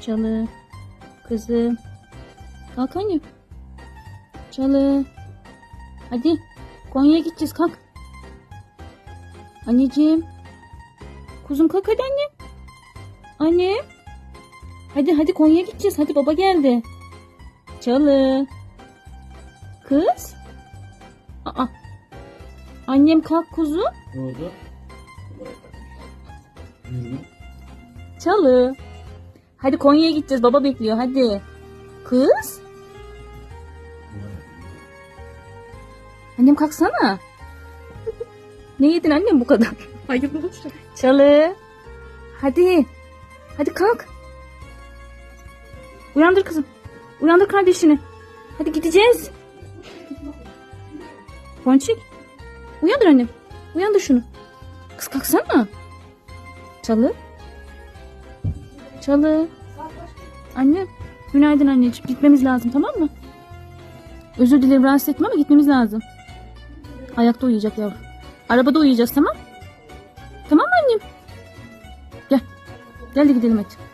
Çalı. Kızım. Kalk anne. Çalı. Hadi. Konya'ya gideceğiz kalk. Anneciğim. Kuzum kalk hadi anne. Anne. Hadi hadi Konya'ya gideceğiz. Hadi baba geldi. Çalı. Kız. Aa. Annem kalk kuzu. Ne oldu? Çalı. Hadi Konya'ya gideceğiz. Baba bekliyor. Hadi. Kız. Annem kalksana. ne yedin annem bu kadar? Hayırlı olsun. Çalı. Hadi. Hadi kalk. Uyandır kızım. Uyandır kardeşini. Hadi gideceğiz. Ponçik. Uyandır annem. Uyandır şunu. Kız kalksana. Çalı. Çalı. Anne. Günaydın anneciğim. Gitmemiz lazım tamam mı? Özür dilerim rahatsız etme ama gitmemiz lazım. Ayakta uyuyacak yavrum. Arabada uyuyacağız tamam? Tamam mı annem? Gel. Gel de gidelim hadi.